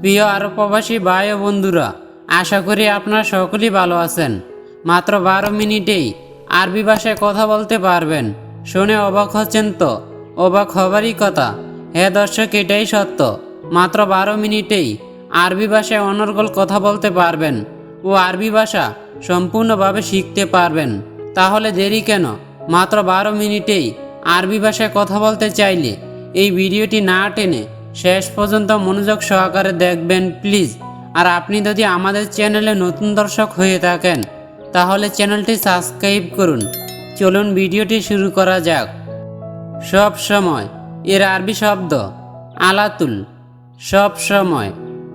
প্রিয় আরব প্রবাসী ভাই ও বন্ধুরা, আশা করি আপনারা সকলেই ভালো আছেন। মাত্র বারো মিনিটেই আরবি ভাষায় কথা বলতে পারবেন। শুনে অবাক হচ্ছেন তো? অবাক হবারই কথা। হ্যাঁ দর্শক, এটাই সত্য। মাত্র বারো মিনিটেই আরবি ভাষায় অনর্গল কথা বলতে পারবেন ও আরবি ভাষা সম্পূর্ণভাবে শিখতে পারবেন। তাহলে দেরি কেন? মাত্র বারো মিনিটেই আরবি ভাষায় কথা বলতে চাইলে এই ভিডিওটি না টেনে শেষ পর্যন্ত মনোযোগ সহকারে দেখবেন, প্লিজ। আর আপনি যদি আমাদের চ্যানেলে নতুন দর্শক হয়ে থাকেন, তাহলে চ্যানেলটি সাবস্ক্রাইব করুন। চলুন ভিডিওটি শুরু করা যাক। সব সময়, এর আরবি শব্দ, আলাতুল। সব সময়,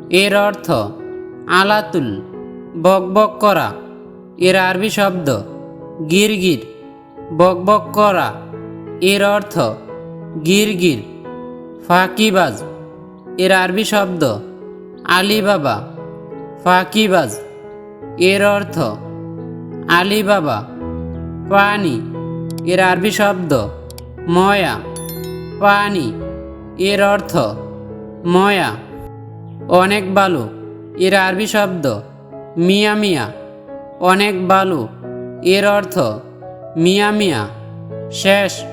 এর অর্থ, আলাতুল, বকবক করা। এর আরবি শব্দ, গিরগির, বকবক করা। এর অর্থ, গিরগির, ফাঁকিবাজ। এর আরবি শব্দ আলিবাবা, ফাঁকিবাজ। এর অর্থ আলিবাবা, পানি। এর আরবি শব্দ ময়া, পানি। এর অর্থ ময়া। অনেক বালু। এর আরবি শব্দ মিয়া মিয়া। অনেক বালু। এর অর্থ মিয়া মিয়া। শেষ।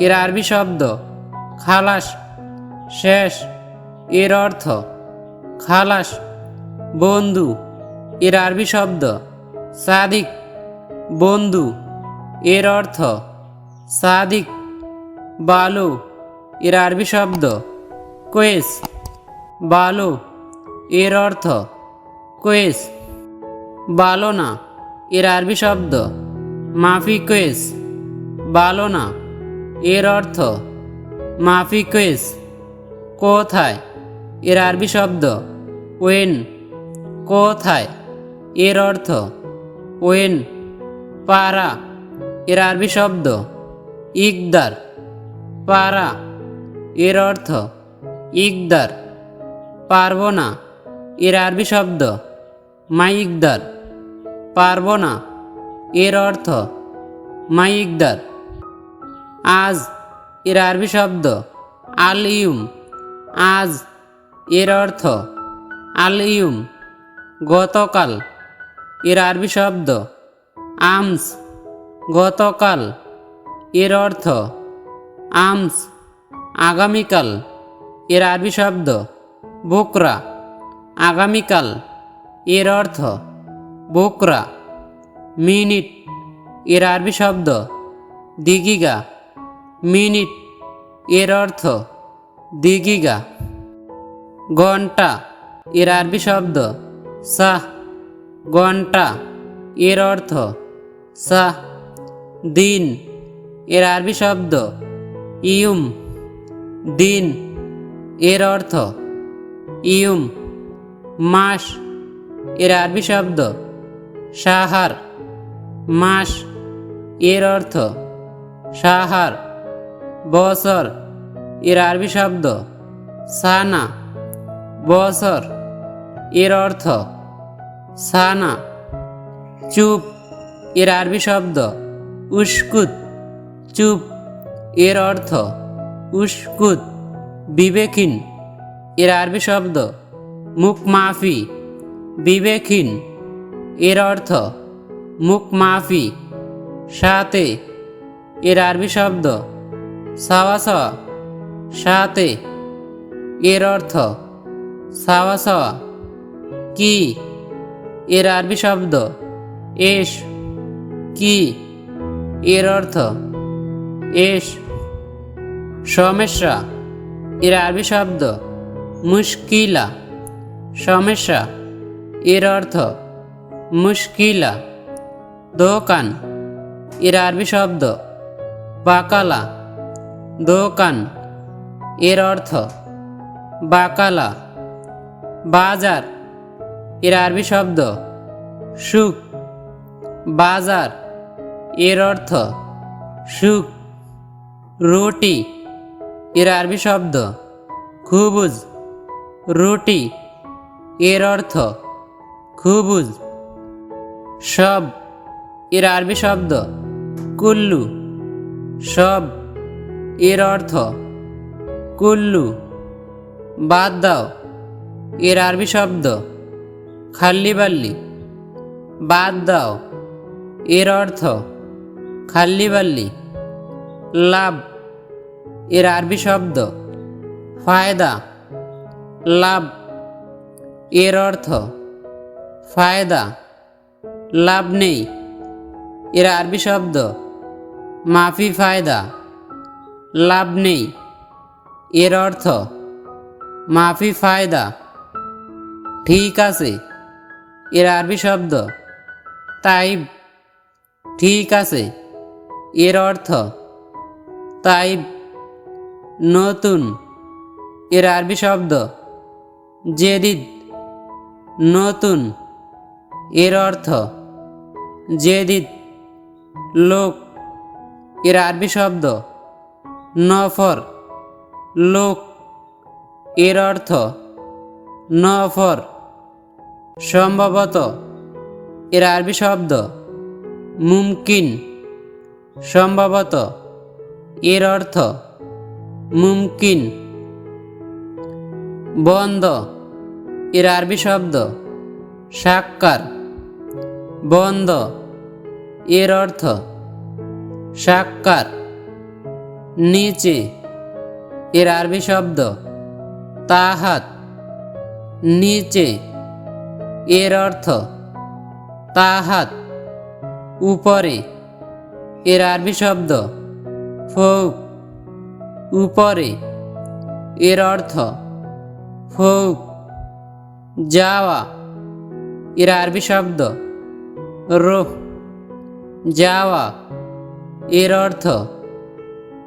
এর আরবি শব্দ খালাস। শেষ। এর অর্থ, খালাস, বন্ধু। এর আরবি শব্দ, সাদিক, বন্ধু। এর অর্থ, সাদিক, বালু। এর আরবি শব্দ, কোয়েস, বালু। এর অর্থ, কোয়েস। বালোনা এর আরবি শব্দ, মাফি কোয়েস। বালোনা এর অর্থ, মাফি কোয়েস। কোথায়? এর আরবি শব্দ ওয়েন। কোথায়? এর অর্থ ওয়েন। পারা। এর আরবি শব্দ ইকদার। পারা। এর অর্থ ইকদার। পারব না। এর আরবি শব্দ মাইকদার। পারব না। এর অর্থ মাইকদার। আজ এর আরবি শব্দ আল ইউম আজ এর অর্থ আল ইউম গতকাল। এর আরবি শব্দ, আমস, গতকাল। এর অর্থ, আমস, আগামীকাল। এর আরবি শব্দ, বোকরা, আগামীকাল। এর অর্থ, বোকরা, মিনিট। এর আরবি শব্দ, দিগিগা, মিনিট। এর অর্থ, দিগিগা। ঘণ্টা, এর আরবি শব্দ। সাহ, ঘণ্টা, এর অর্থ সাহ। দিন, এর আরবি শব্দ ইউম দিন, এর অর্থ ইউম মাস, এর আরবি শব্দ সাহার। মাস, এর অর্থ সাহার। বছর, এর আরবি শব্দ সানা। বছর এর অর্থ, সানা, চুপ। এর আরবি শব্দ, উস্কুত। চুপ। এর অর্থ, উস্কুত, বিবেকহীন। এর আরবি শব্দ মুখ মাফি বিবেকহীন। এর অর্থ মুখ মাফি সাথে। এর আরবি শব্দ সাওয়া সাওয়া সাথে। এর অর্থ সাওয়া সাওয়া। কি? এর আরবি শব্দ। এস। কি? এর অর্থ। এস। সমস্যা। এর আরবি শব্দ। মুশকিলা। সমস্যা। এর অর্থ। মুশকিলা। দোকান। এর আরবি শব্দ। বাকালা। দোকান। এর অর্থ। বাকালা। বাজার, এর আরবি শব্দ সুখ। বাজার, এর অর্থ সুখ। রুটি, এর আরবি শব্দ খুবুজ। রুটি, এর অর্থ খুবুজ। সব, এর আরবি শব্দ কুল্লু। সব, এর অর্থ কুল্লু। বাদ দাও। এর আরবি শব্দ। খাল্লি বাল্লি বাদ দাও। এর অর্থ খাল্লি বাল্লি লাভ এর আরবি শব্দ, ফায়দা। লাভ এর অর্থ, ফায়দা। লাভ নেই। এর আরবি শব্দ, মাফি ফায়দা। লাভ নেই। এর অর্থ, মাফি ফায়দা। ঠিক আছে। এর আরবি শব্দ। তাইব। ঠিক আছে। এর অর্থ। তাইব। নতুন। এর আরবি শব্দ। জেদিদ। নতুন। এর অর্থ। জেদিদ। লোক। এর আরবি শব্দ। নফর। লোক। এর অর্থ। নফর। সম্ভবত এর আরবি শব্দ মুমকিন। সম্ভবত এর অর্থ মুমকিন। বন্ধ এর আরবি শব্দ সাক্কার। বন্ধ এর অর্থ সাক্কার। নিচে এর আরবি শব্দ তাহাত। নিচে এর অর্থ তাহাত, উপরে এর আরবি শব্দ ফৌক, উপরে এর অর্থ ফৌক, যাওয়া, এর আরবি শব্দ রোহ, যাওয়া, এর অর্থ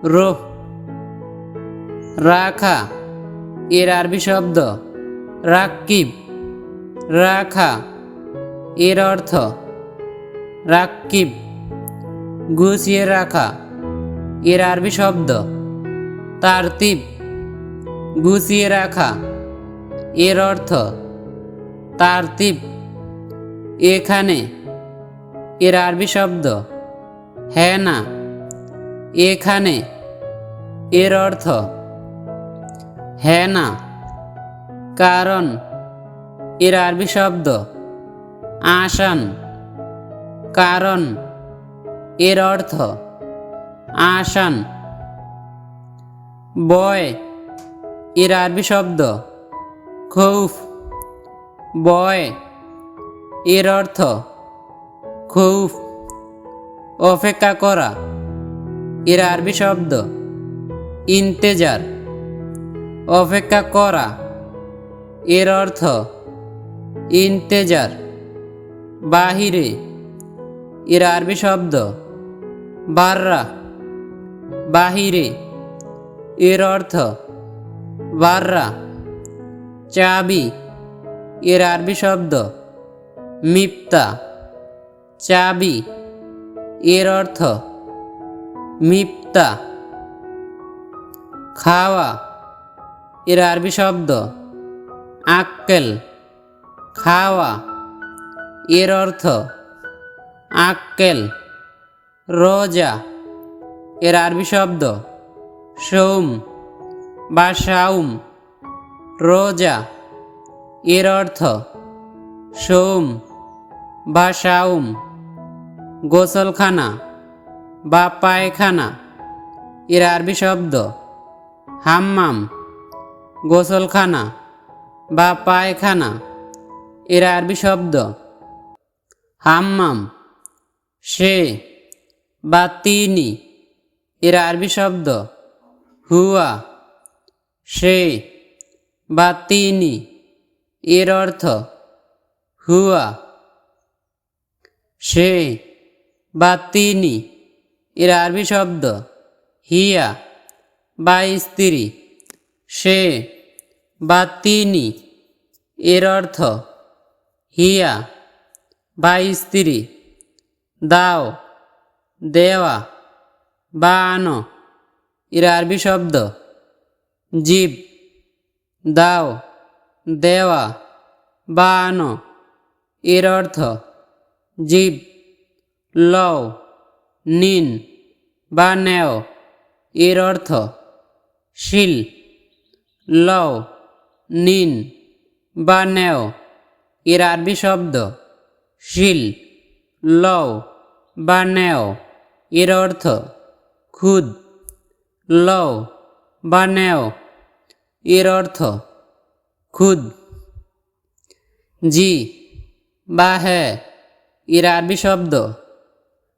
রোহ, রাখা, এর আরবি শব্দ রাকিব রাখা। এর অর্থ রাকিব গুছিয়ে রাখা। এর আরবি শব্দ তারতিব। গুছিয়ে রাখা। এর অর্থ তারতিব। এখানে এর আরবি শব্দ হ্যাঁ না এখানে এর অর্থ হ্যাঁ না কারণ এর আরবি শব্দ আসান। কারণ এর অর্থ আসান। বয়, এর আরবি শব্দ খৌফ। বয়, এর অর্থ খৌফ। অপেক্ষা করা, এর আরবি শব্দ ইন্তেজার। অপেক্ষা করা, এর অর্থ ইন্তেজার, বাহিরে, এর আরবি শব্দ, বাররা, বাহিরে, এর অর্থ, বাররা, চাবি, এর আরবি শব্দ, মিপ্তা, চাবি, এর অর্থ, মিপ্তা, খাওয়া, এর আরবি শব্দ, আক্কেল। খাওয়া। এর অর্থ, আক্কেল, রোজা। এর আরবি শব্দ, সৌম বা সাউম রোজা। এর অর্থ, সোম বা সাউম গোসলখানা বা পায়খানা। এর আরবি শব্দ, হাম্মাম, গোসলখানা বা পায়খানা। এর আরবি শব্দ। হাম্মাম। সে বা তিনি। এর আরবি শব্দ। হুয়া। সে বা তিনি। এর অর্থ হুয়া। সে বা তিনি। এর আরবি শব্দ হিয়া বা স্ত্রী। সে বা তিনি। এর অর্থ হিয়া বা স্ত্রী, দাও, দেওয়া বা আনো এর আরবি শব্দ, জীব, দাও, দেওয়া বা আনো এর অর্থ জীব, লও, নিন বা নেও, এর অর্থ শিল, লও, নিন বা নেও। এর আরবি শব্দ শিল, লও বা নেও। এর অর্থ খুদ, লও বা নেও। এর অর্থ খুদ। জি, বা হ্যাঁ এর আরবি শব্দ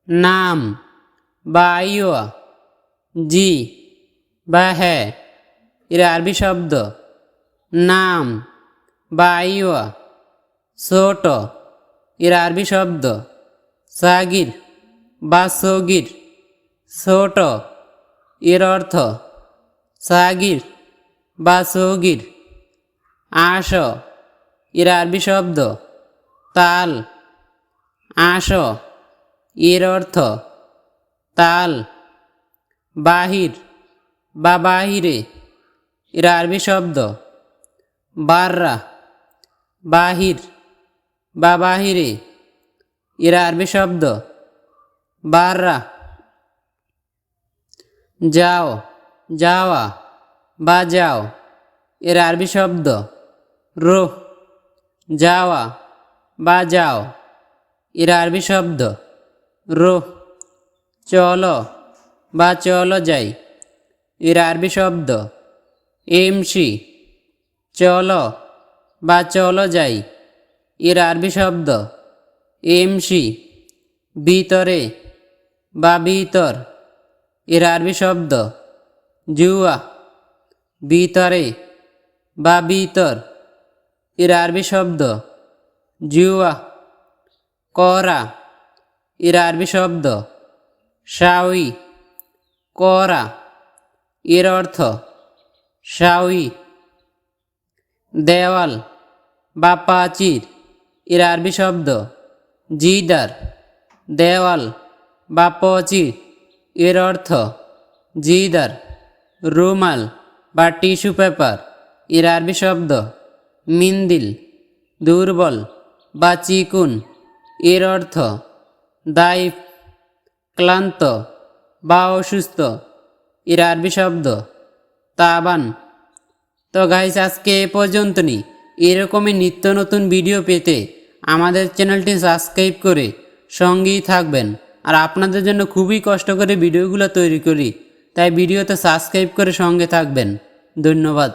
নাম বা আইয়া জি, বা হ্যাঁ এর আরবি শব্দ নাম বা আইয়া ছোট, এর আরবি শব্দ। সাগির, বা সগির। ছোট, এর অর্থ সাগির বা সগির। আস এর আরবি শব্দ তাল। আস এর অর্থ তাল। বাহির, বা বাহিরে, এর আরবি শব্দ বাররা। বাহির বা বাহিরে এর আরবি শব্দ। বাররা, যাও, যাওয়া বা যাও এর আরবি শব্দ। রোহ, যাওয়া বা যাও এর আরবি শব্দ। রোহ, চলো, বা চলো যাই, এর আরবি শব্দ। এমসি চলো, বা চলো যাই এর আরবি শব্দ এমসি, ভিতরে বা ভিতর। এর আরবি শব্দ জুয়া, ভিতরে বা ভিতর। এর আরবি শব্দ জুয়া, করা। এর আরবি শব্দ শাউই করা। এর অর্থ শাউই দেওয়াল বা প্রাচীর। এর আরবি শব্দ জিদার, দেওয়াল বা পচি। এর অর্থ জিদার, রুমাল বা টিস্যু পেপার। এর আরবি শব্দ মিন্দিল, দুর্বল বা চিকুন। এর অর্থ দাইফ ক্লান্ত বা অসুস্থ। এর আরবি শব্দ তাবান। তো গাইস আজকে এ পর্যন্ত নি এরকমই নিত্য নতুন ভিডিও পেতে আমাদের চ্যানেলটি সাবস্ক্রাইব করে সঙ্গেই থাকবেন। আর আপনাদের জন্য খুবই কষ্ট করে ভিডিওগুলো তৈরি করি, তাই ভিডিওতে সাবস্ক্রাইব করে সঙ্গে থাকবেন। ধন্যবাদ।